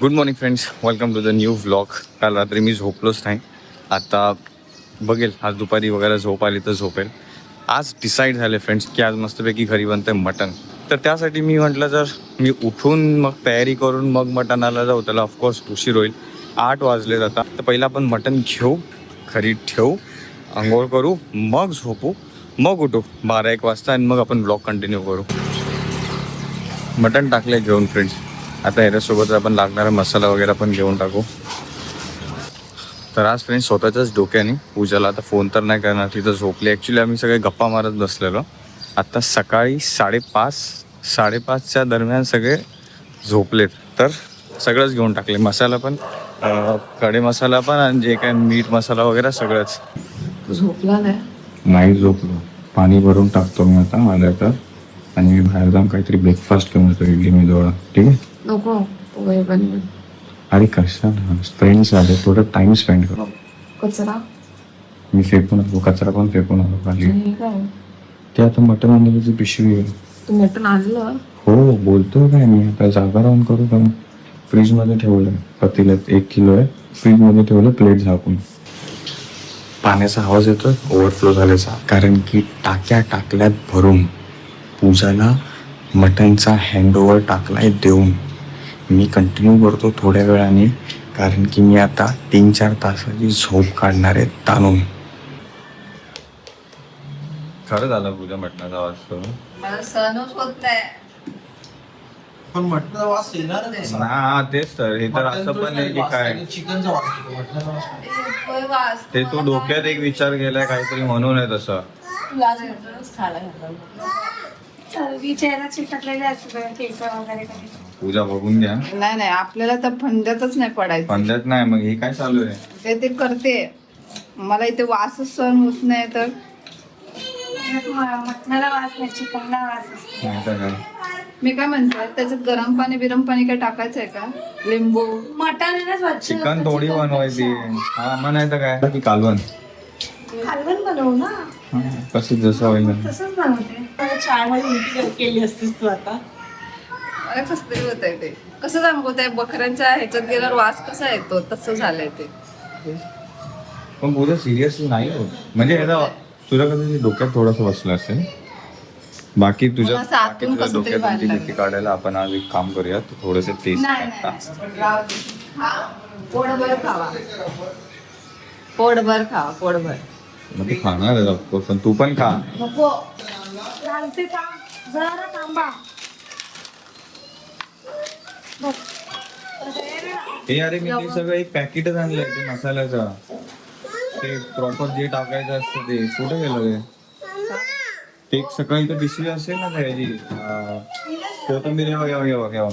Good morning friends welcome to the new vlog काल रात्री मी झोपलोच नाही. आता बघेल आज दुपारी वगैरे झोप आली तर झोपेल. आज डिसाईड झाले फ्रेंड्स की आज मस्तपैकी घरी बनते मटन तर त्यासाठी मी म्हटलं जर मी उठून मग तयारी करून मग मटणाला जाऊ त्याला ऑफकोर्स उशीर होईल. आठ वाजले जातात. तर पहिलं आपण मटण घेऊ घरी ठेवू आंघोळ करू मग झोपू मग उठू. बारा एक वाजता आणि मग आपण ब्लॉग कंटिन्यू करू. मटण टाकले घेऊन फ्रेंड्स आता याच्यासोबत आपण लागणारा मसाला वगैरे पण घेऊन टाकू. तर आज फ्रेंड्स स्वतःच्याच डोक्याने पूजाला आता फोन तर नाही करणार तिथं झोपली. ॲक्च्युली आम्ही सगळे गप्पा मारत बसलेलो. आत्ता सकाळी साडेपाच साडेपाचच्या दरम्यान सगळे झोपलेत. तर सगळंच घेऊन टाकले. मसाला पण खडे मसाला पण आणि जे काय मीठ मसाला वगैरे सगळंच. झोपला नाही. झोपलो. पाणी भरून टाकतो मी आता आल्या तर आणि मी बाहेर जाऊन काहीतरी ब्रेकफास्ट घेऊन येतो इडली मी जवळ ठीक आहे? नको बनवून अरे कशाला फ्रेंड्स आले थोडं टाइम स्पेंड करू. कचरा? मी फेकून आलो कचरा पण फेकून आलो खाली. हे काय? ते आता मटण आणण्याची पिशवी आहे. तू मटण आणलं? हो बोलतो काय मी आता जागा राहून करू का फ्रीजमध्ये ठेवलंय. पतील्यात एक किलो आहे फ्रीजमध्ये ठेवलं प्लेट झाकून. पाण्याचा आवाज येतोय ओव्हरफ्लो झाल्याचा. कारण की टाक्या टाकल्यात भरून. पूजाला मटनचा हँडओव्हर टाकलाय देऊन. मी कंटिन्यू करतो थोड्या वेळाने कारण की मी आता तीन चार तासाची झोप काढणार आहे ताणून. खरं झालं पूजा मटणाचा आवाज करून? मला सणच होत नाही. पण मटणाचा वास येणार नाही हा तेच तर. हे तर असं पण आहे की काय. ते तू डोक्यात एक विचार केलाय काहीतरी म्हणून आहे तसं. चेहरा चिकटलेले असतं केस वगैरे काही. पूजा बघून घ्या. नाही नाही आपल्याला तर फंद्यातच नाही पडायचं. पंचायत नाही मग हे काय चालू आहे? ते ते करते. मला इथे वासच सहन होत नाही तर. म- मटणाला वास नाही चिकनला वास असतो. नाही तर काय? मी काय म्हणते त्याच्यात गरम पाणी बिरम पाणी काय टाकायचंय का? लिंबू. मटण आहे ना स्वच्छ. चिकन थोडी बनवायची. हा मग नाही तर काय? की कालवण. कालवण बनवू ना? कसं जसं होईल. ना. तसंच बनवते. चारमध्ये केली असतीस तू आता. मला कसं तरी होत आहे ते. कसं सांगू त्या बकऱ्यांच्या ह्याच्यात गेल्यावर वास कसा येतो? तसं झालंय ते. पण पूजा सिरियसली नाही होत. म्हणजे ह्याचा तुझ्या कधी डोक्यात थोडंसं बसलं असेल? बाकी तुझ्या मला असं आतून बाकी तुझ्या कसं तरी डोक्यातून ती व्हायला भीती काढायला आपण आज एक काम करूया थोडंसं टेस्ट नाही नाही राहू दे. हा, पोटभर खावा. पोटभर खावा पोटभर. मग ते खाणार आहे ऑफकोर्स पण तू पण खा. नको. घालते थांब. जरा थांबा. बघ. हे अरे मी ते सगळं एक पॅकेटच आणलंय ते मसाल्याचं. ते प्रॉपर जे टाकायचं असतं ते. कुठे गेलं ते ते एक सकाळी तर पिशवी असेल ना त्याची. कोथिंबीर हे हे हे हे.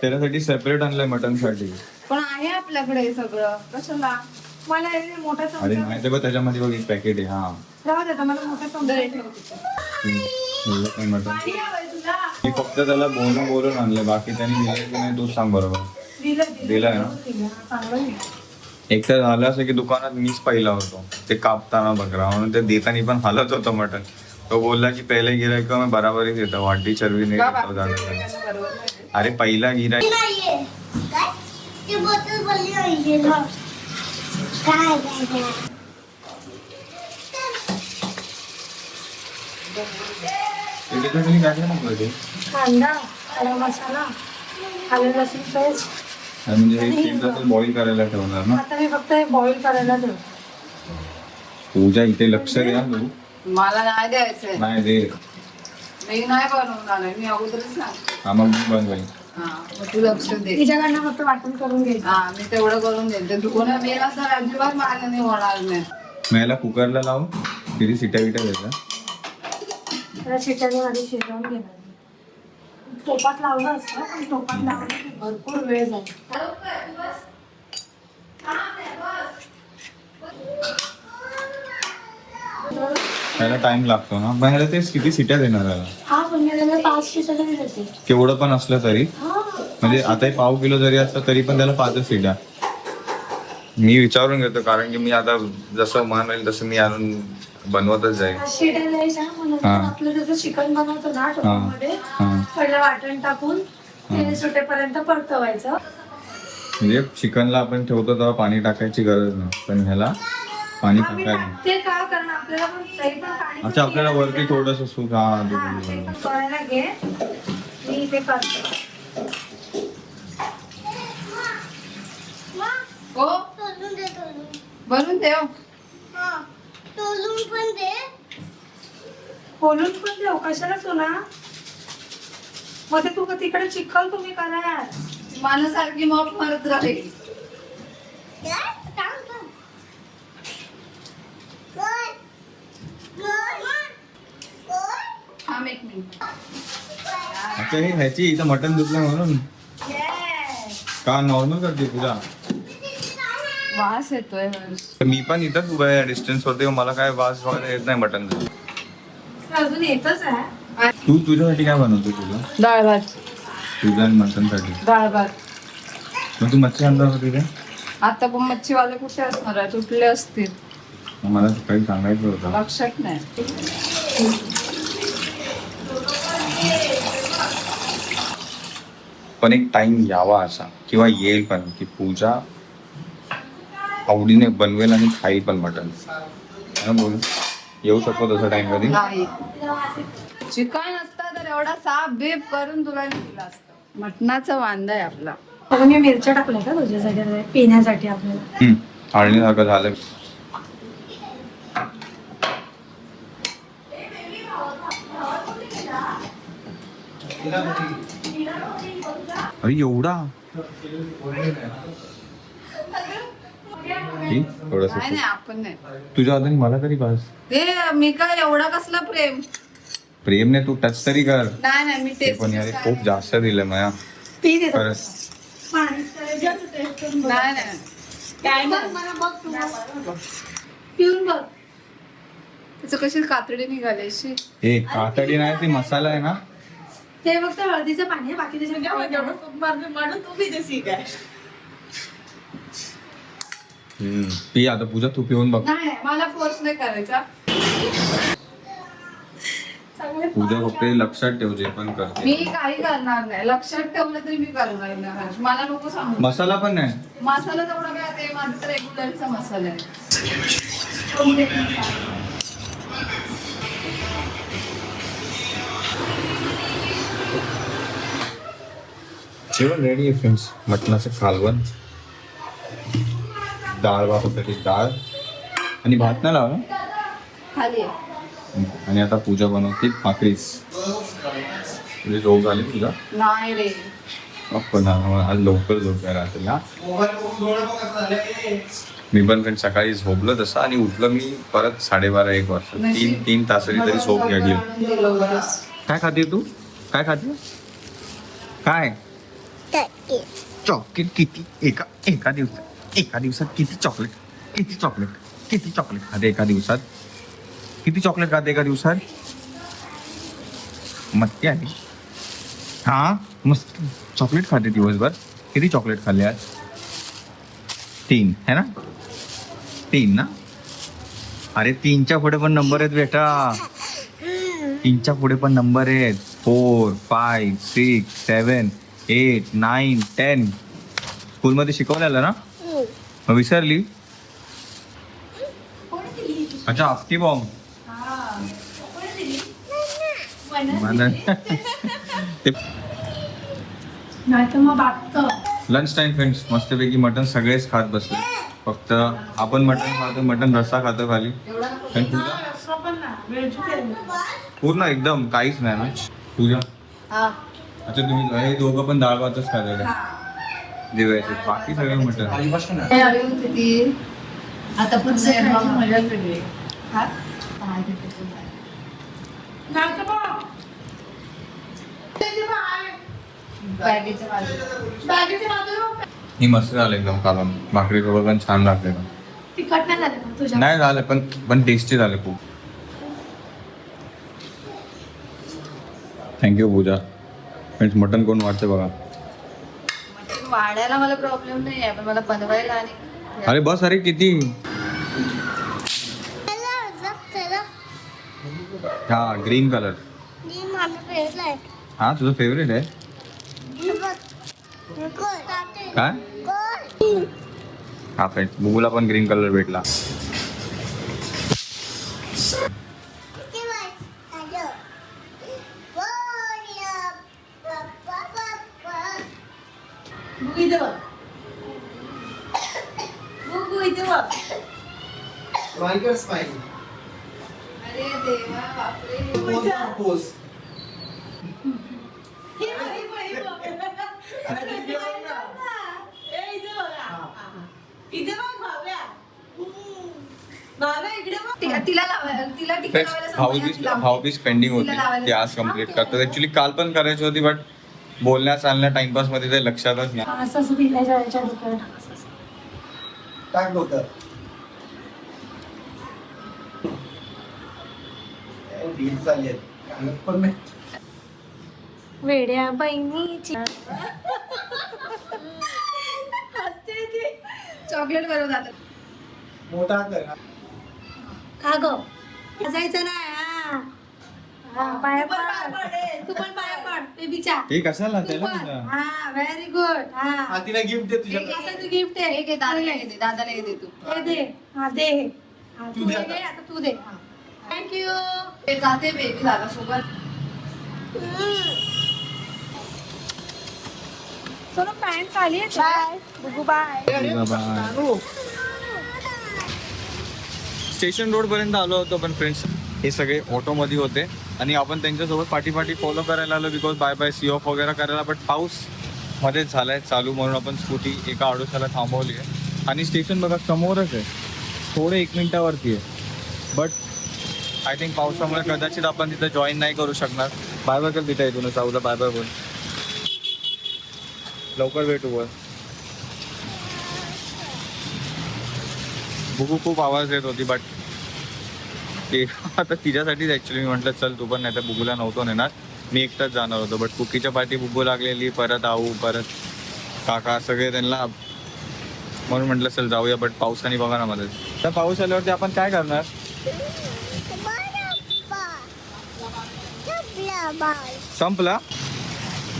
त्याच्यासाठी सेपरेट आणलंय मटनसाठी पण आहे आपल्याकडे हे सगळं. कशाला? मला हे मोठा अरे चमचा नाही ते बघ त्याच्यामध्ये बघ एक पॅकेट आहे हा. राहू देता मला मोठा चमचा तिथे. हम्म, मी फक्त त्याला बोलून बोलून आणलंय बाकी त्यांनी दिलं की नाही तूच सांग बरोबर. दिलं दिलं. दिलंय ना. एक तर झालं असं की दुकानात मीच पहिला होतो. ते कापताना बकरा म्हणून ते देताना पण हालत होतं मटण. तो बोलला की पहिले गिरायक मी बराबरीच येतं. वाटी चरबी नाही देतो? अरे पहिला गिरायक. काय? काय काय त्याच्यासाठी काय काय नको ते कांदा खडा मसाला आलं लसूण पेस्ट. आणि म्हणजे हे तीन तास बॉईल करायला ठेवणार ना? आता मी फक्त हे बॉईल करायला ठेव पूजा इथे लक्ष द्या तू मला नाही द्यायचंय. नाही दे मी नाही बनवणार आहे मी अगोदरच सांगते. हा मग मी हा मग तू लक्ष दे. तिच्याकडनं फक्त वाटण करून घ्यायचं हा मी तेवढं करून देते तू कोणा मेला तर अजिबात होणार नाही. मग याला कुकरला लावून किती सिट्या बिट्या द्यायच्या त्याला चिकन आधी शिजवून घेणार टोपात लावलं असतं पण टोपात लावलं भरपूर वेळ जाईल त्याला टाइम लागतो ना. ह्याला तेच किती सिट्या देणार हा पण मी त्याला पाच शिजवून तरी देते. केवढं पण असलं तरी. म्हणजे आता हे पाव किलो जरी असलं तरी पण त्याला पाचच सीट्या मी विचारून घेतो कारण की मी आता जसं मन होईल तसं मी आणून बनवतच जाईल द्यायच्या हा. आपलं जसं चिकन बनवतो ना टोपामध्ये हा. पहिलं वाटण टाकून तेल सुटेपर्यंत परतवायचं. म्हणजे चिकनला आपण ठेवतो तेव्हा पाणी टाकायची गरज नाही. पण ह्याला पाणी हा, टाकते का? कारण आपल्याला पण तरी पण पाणी अच्छा आपल्याला वरती थोडस सूप हा हा, बरोबर, ते बरोबर. पण करायला घे मी इथे करते. हो. तोलून दे तोलून बनवून ठेव हा. तोलून पण दे. खोलून पण देऊ? कशाला तुला? मग ते तू तिकडे चिखल तुम्ही करा यार मला सारखी मॉप मारत राहील. काय? थांब थांब. कोण कोण कोण थांब एक मिनिट. अच्छा हे ह्याची इथं मटन धुतलं म्हणून. का नॉर्मल करते तुझा वास येतोय. तर मी पण इथंच उभा आहे डिस्टन्स वरती. मला काय वास वगैरे येत नाही मटन अजून येतच आहे. तू तुझ्यासाठी काय बनवतो तुझं डाळ भात. तुझ्या आणि मटनसाठी. डाळ भात. मग तू मच्छी आणणार होती काय? आता पण मच्छीवाले कुठे असणार आहे तुटले असतील. मला काही सांगायचं होतं. लक्षात नाही. पण एक टाइम यावा असा. किंवा येईल पण. की पूजा आवडीने बनवेल आणि खाईल पण मटन हा बोल. येऊ शकतो तसा टाइम कधी? नाही. चिकन असतं तर एवढा साफ बीप करून तुला दिला असतं. मटणाचा वांदा आहे आपला. अगं मी मिरच्या टाकल्या का तुझ्यासाठी पिण्यासाठी आपल्याला? हम्म. आळणीसारखं झालं. अरे एवढा? नाही थोडस नाही आपण नाही. तुझ्या हाताने मला तरी बस ते मी काय एवढा कसला प्रेम? प्रेमने तू टच तरी कर. नाही नाही मी ते टेस्ट पण यार खूप जास्त दिलं माया देतो. खरंच नाही नाही. काय बघ मला बघ तू. पिऊन बघ. त्याचं कशी कातडी निघाल्याशी हे कातडी नाही ते मसाला आहे ना? ते फक्त हळदीचं पाणी आहे बाकी त्याच्यात तुम्ही देसी काय. पी आता पूजा तू पिऊन बघ. नाही नाही, मला फोर्स नाही करायचा. पूजा फक्त हे लक्षात ठेव जे पण करते. मी काही करणार नाही. लक्षात ठेवलं तरी मी करणार नाही. हर्ष. मला नको सांगू. मसाला पण नाही? मसाला तेवढा काय ते माझा रेग्युलरचा मसाला आहे. जेवण रेडी आहे फ्रेंड्स मटणाचं कालवण. डाळ वापरण्याची डाळ आणि भात नाही लावला? खाली आहे. आणि आता पूजा बनवते भाकरीस म्हणजे झोप झाली तुझा? नाही रे. पण आज लवकर झोप आहे मी पण पण सकाळी झोपलो तसं आणि उठलो मी परत साडेबारा एक वाजता. तीन तीन तासाची तरी झोप घ्यायची दिलं होतंस. काय खाते तू? काय खाते? काय? चॉकलेट किती? एका एका दिवसात. एका दिवसात किती चॉकलेट किती चॉकलेट किती चॉकलेट खाते एका दिवसात? किती चॉकलेट खाते एका दिवसात? मत्ती आली हा? मस्त. चॉकलेट खाते दिवसभर. किती चॉकलेट खाल्ले आज? तीन है ना? तीन ना? अरे तीनच्या पुढे पण नंबर आहेत बेटा. तीनच्या पुढे पण नंबर आहेत. Four five six seven eight nine ten स्कूलमध्ये शिकवलेलं ना? मग विसरली? अच्छा आफ्टी बॉम्ब लंच टाइम फ्रेंड्स मस्तपैकी मटन सगळेच खात बसले. फक्त आपण मटन खातो मटन रस्सा खातो खाली. पूर्ण एकदम काहीच नाही ना. हा. अच्छा तुम्ही दोघं पण डाळ भातच खाल्लेले दिवायचे बाकी सगळं हे ती आता पण मजा वेगळी. हा? मस्त झालं एकदम कालवण भाकरी सोबत पण छान लागले तिखट नाही झालं नाही झालं पण पण टेस्टी झालं खूप. थँक्यू पूजा. फ्रेंड्स मटन कोण वाटतं बघा. मटण वाढायला मला प्रॉब्लेम नाही आहे पण मला बनवायला आणि अरे बस अरे किती? चला जा, चला. हा ग्रीन कलर हा तुझं फेवरेट आहे. काय? हा फ्रेंड्स बुबूला पण ग्रीन कलर भेटला. इथे बघ इथे बघ स्माईल स्माईल अरे देवा. बापरे पोज हे बघ, हे. हे इथे भाव्या. पेंडिंग होती. ती आज. कंप्लीट करतात. ऍक्च्युली काल पण करायची होती बट बोलण्या चालण्या टाइमपासमध्ये ते लक्षातच नाही असं असं दिल्या जायच्या डोक्यात टाक डोक्यात काय पण नाही. वेड्या बहिणीची हसते ती. चॉकलेट बरोबर मोठा कर. का ग. जायचं नाही. हा पाया पड. तू पण पाया पड बेबीच्या हे कशाला तू त्याला पण तुझ्या? हा व्हेरी गुड हा. हा तिला गिफ्ट दे तुझ्या आता तू गिफ्ट आहे. हे घे दादाला हे दे दादाला हे दे तू. हे दे. हा दे हा. तू तू दे आता. घे आता तू दे. थँक्यू जाते बेबी दादा सोबत सोनू पॅन्ट आली आहे बाय बुगू बाय स्टेशन रोड पर्यंत आलो होतो पण फ्रेंड्स हे सगळे ऑटोमध्ये होते. आणि आपण त्यांच्यासोबत पाठीपाठी फॉलो करायला आलो because bye bye see off वगैरे करायला. बट पाऊस मध्येच झालाय चालू म्हणून आपण स्कूटी एका अडोशाला थांबवली आहे. आणि स्टेशन बघा समोरच आहे. थोडे एक मिनिटावरती आहे. बट आय थिंक पावसामुळे कदाचित आपण तिथं जॉईन नाही करू शकणार. बाय बाय कर तिथे इथूनच. चावलं बाय बाय बोल. लवकर भेटू वर बुगू खूप आवाज येत होती बट ते आता तिच्यासाठीच ॲक्च्युली मी म्हटलं चल तू पण नाही तर बुगूला नव्हतो नेणार. मी एकटाच जाणार होतो बट कुकीच्या पाठी बुगू लागलेली परत आऊ परत काका सगळे त्यांना म्हणून म्हटलं चल जाऊया बट पावसाने बघा ना मध्ये तर पाऊस आल्यावरती आपण काय करणार? संपला?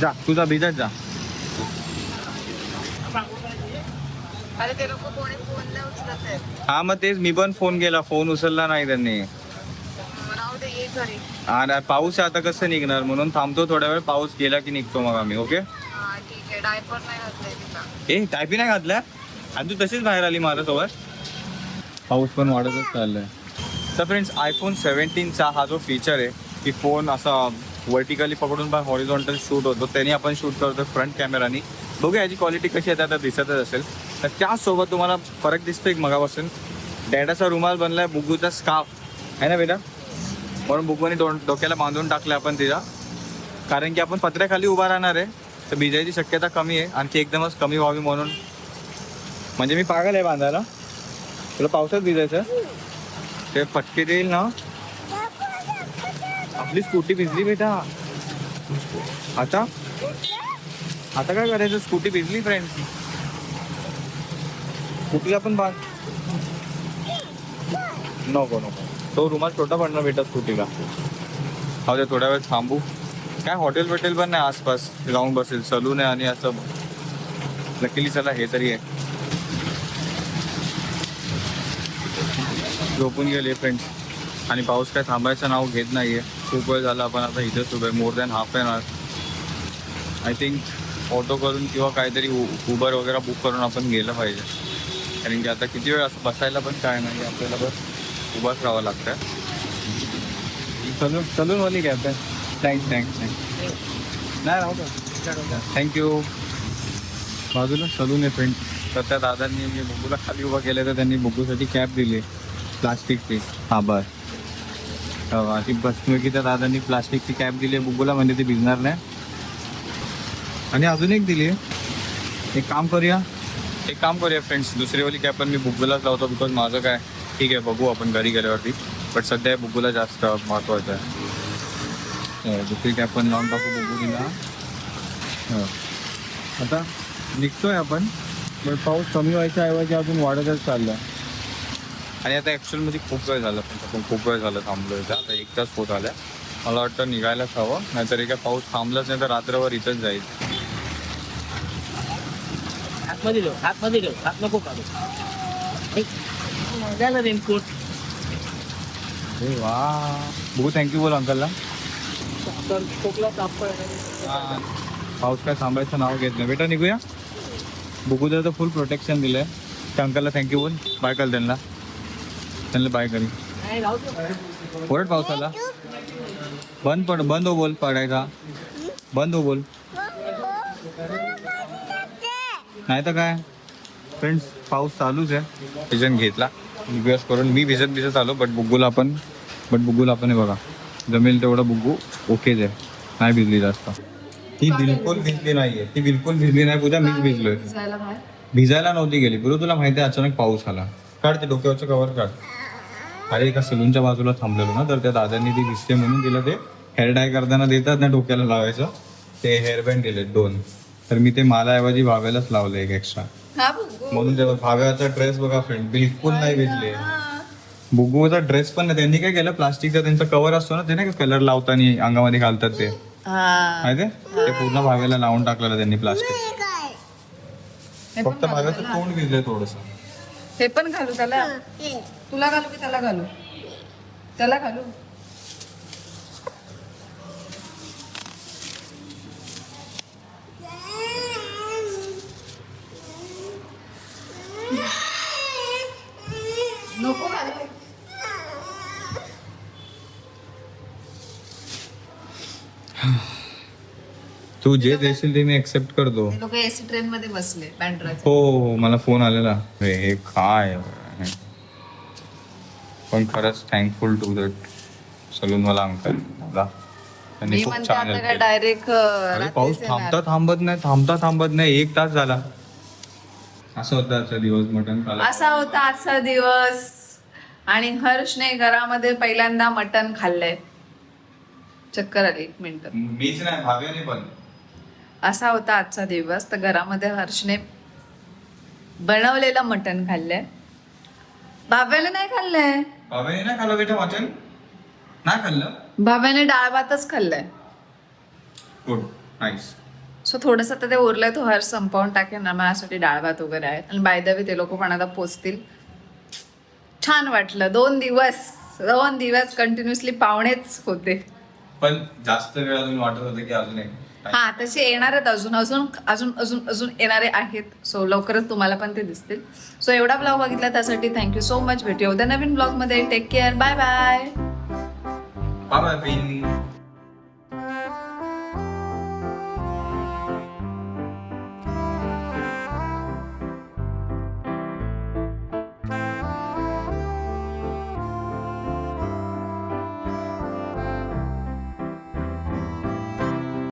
जा तुझा भिजत जा. हा मग तेच मी पण फोन केला. फोन उचलला नाही त्यांनी. आणि पाऊस आता कसं निघणार? म्हणून थांबतो थोड्या वेळ पाऊस गेला की निघतो मग आम्ही ओके? ए टायपी नाही घातल्या आणि तू तशीच बाहेर आली माझ्यासोबत पाऊस पण वाढतच चाललाय. तर फ्रेंड्स आयफोन सेव्हन्टीनचा हा जो फीचर आहे की फोन असा वर्टिकली पकडून पण हॉरिझॉन्टल शूट होतो. त्याने आपण शूट करतो फ्रंट कॅमेरानी बघूया याची क्वालिटी कशी आहे आता दिसतच असेल. तर त्याचसोबत तुम्हाला फरक दिसतो एक मगापासून. डॅडाचा रुमाल बनलाय बुगूचा स्काफ आहे ना बेटा? म्हणून बुगूने डो डोक्याला बांधून टाकलं आपण तिला. कारण की आपण पत्र्याखाली उभा राहणार आहे तर भिजायची शक्यता कमी आहे आणखी एकदमच कमी व्हावी म्हणून. म्हणजे मी पागल आहे बांधायला. तुला पावसात भिजायचं ते फटके देईल ना? आपली स्कूटी भिजली बेटा. आता? आता काय करायचं? स्कूटी भिजली फ्रेंड स्कूटीला पण बांध. नको नको. तो रुमाल छोटा पडणार भेटत स्कूटीला. हा ते थोड्या वेळ थांबू. काय हॉटेल बिटेल पण नाही आसपास जाऊन बसेल सलून आहे आणि असं. लकीली चला हे तरी आहे. झोपून गेले फ्रेंड्स आणि पाऊस काय थांबायचं नाव घेत नाहीये. खूप वेळ झाला आपण आता इथेच उभे more than half an hour I think auto करून किंवा काहीतरी उबर वगैरे बुक करून आपण गेलं पाहिजे. कारण की आता किती वेळ असं बसायला पण काय नाही आपल्याला बस उभाच राहावं लागतं सलून सलूनवाली कॅब आहे थँक्स थँक्स थँक्स नाही राहू का थँक्यू बाजूला सलून आहे फ्रेंड तर त्या दादांनी मी बुगूला खाली उभा केलं तर त्यांनी बुगूसाठी कॅब दिली. प्लास्टिकची. हा बर. अशी बसमुखी त्या दादांनी प्लास्टिकची कॅब दिली. आहे बुगूला म्हणजे ती भिजणार नाही. आणि अजून एक दिली. एक काम करूया. एक काम करूया फ्रेंड्स दुसरीवाली कॅब पण मी बुगूलाच लावतो बिकॉज माझं काय? ठीक आहे बघू आपण घरी गेल्यावरती. बट सध्या बुगूला जास्त महत्त्वाचं आहे. हो, ठीक दुसरी आपण पण लावून टाकू बुगुलीला हो. आता निघतोय आपण पण पाऊस कमी व्हायच्या ऐवजी अजून वाढतच चालला आणि आता ॲक्च्युअलमध्ये खूप वेळ झाला पण आपण खूप वेळ झाला थांबलो इथं आता एक तास होत आल्या. मला वाटतं निघायलाच हवं नाहीतर एका पाऊस थांबलाच नाही तर रात्रभर इथंच जाईल. आतमध्ये आतमध्ये हात नको रेनकोट अरे वा. बघू थँक्यू बोल अंकलला. तर खोकला ताप येणार. पाऊस काय थांबायचं नाव घेत नाही. बेटा निघूया. तर फुल प्रोटेक्शन दिलंय. त्या अंकलला थँक्यू बोल. बाय कर त्यांना. त्यांना बाय करी. नाही राहू दे. ओरड पावसाला बंद पड बंद हो बोल पडायचा. बंद हो बोल. नाही तर काय? फ्रेंड्स पाऊस चालूच आहे. डिसिजन घेतला. रिक्वेस्ट करून मी भिजत भिजत आलो बट बुग्गूला आपण बट बुग्गूला आपण हे बघा. जमेल तेवढं बुग्गू ओकेच आहे नाही भिजली जास्त. ती बिलकुल भिजली. नाहीये. ती बिलकुल भिजली नाही पूजा मीच भिजलोय. भिजायला नव्हती गेली. बरोबर तुला माहिती आहे अचानक पाऊस आला. काढ ते डोक्यावरचं कवर काढ. अरे एका सलूनच्या बाजूला थांबलेलो ना तर त्या दादांनी ती दिसते म्हणून तिला ते हेअर डाय करताना देतात ना डोक्याला लावायचं. ते हेअर बँड दिले दोन. तर मी ते मला ऐवजी भाव्यालाच लावलं एक एक्स्ट्रा हा बघू म्हणून ते भाव्याचा ड्रेस बघा फ्रेंड बिलकुल नाही भिजले बुगूचा ड्रेस पण नाही. त्यांनी काय केलं? प्लास्टिकचा त्यांचा कवर असतो ना ते नाही कलर लावताना अंगामध्ये घालतात ते? हा. माहिती ते पूर्ण भाव्याला लावून टाकलेलं त्यांनी प्लास्टिक हे पण फक्त घालू. भाव्याचं त्याला. तोंड भिजलंय थोडस. हे पण घालू त्याला. तुला घालू की त्याला घालू? त्याला घालू? नको घालू तू जे देशील ते मी एक्सेप्ट करतो. लोक एसी ट्रेन मध्ये बसले बँड्राचे हो हो हो मला फोन आलेला. अरे हे काय. पण खरंच थँकफुल टू दॅट सलून मला अंकल त्यांनी मी खूप म्हणते छान आता help काय केलं. डायरेक्ट अरे पाऊस थांबता थांबत नाही थांबता थांबत नाही. एक तास झाला. असं होता आजचा दिवस मटन खाला असा होता आजचा दिवस. आणि हर्षने घरामध्ये पहिल्यांदा मटण खाल्लंय. चक्कर आली एक मिनिट. मीच नाही भाव्याने पण. असा होता आजचा दिवस. तर घरामध्ये हर्षने बनवलेलं मटण खाल्लंय. बाब्याने नाही खाल्लंय? भाव्याने नाही खाल्लं बेटा मटन नाही खाल्लं? बाब्याने डाळ भातच खाल्लंय. गुड नाईस सो थोडंसं आता ते उरलंय तो हर्ष संपवून टाकेल ना माझ्यासाठी डाळ भात वगैरे आहेत. आणि बायदवी ते लोक पण आता पोचतील. छान वाटलं. दोन दिवस दोन दिवस कंटिन्युअसली पाहुणेच होते. पण जास्त वेळ अजून वाटत होतं की अजून एक हा तसे येणार आहेत अजून अजून अजून अजून अजून येणारे आहेत. सो लवकरच तुम्हाला पण ते दिसतील. सो एवढा ब्लॉग बघितला त्यासाठी थँक्यू सो मच भेटूया उद्या नवीन ब्लॉगमध्ये take care bye bye bye bye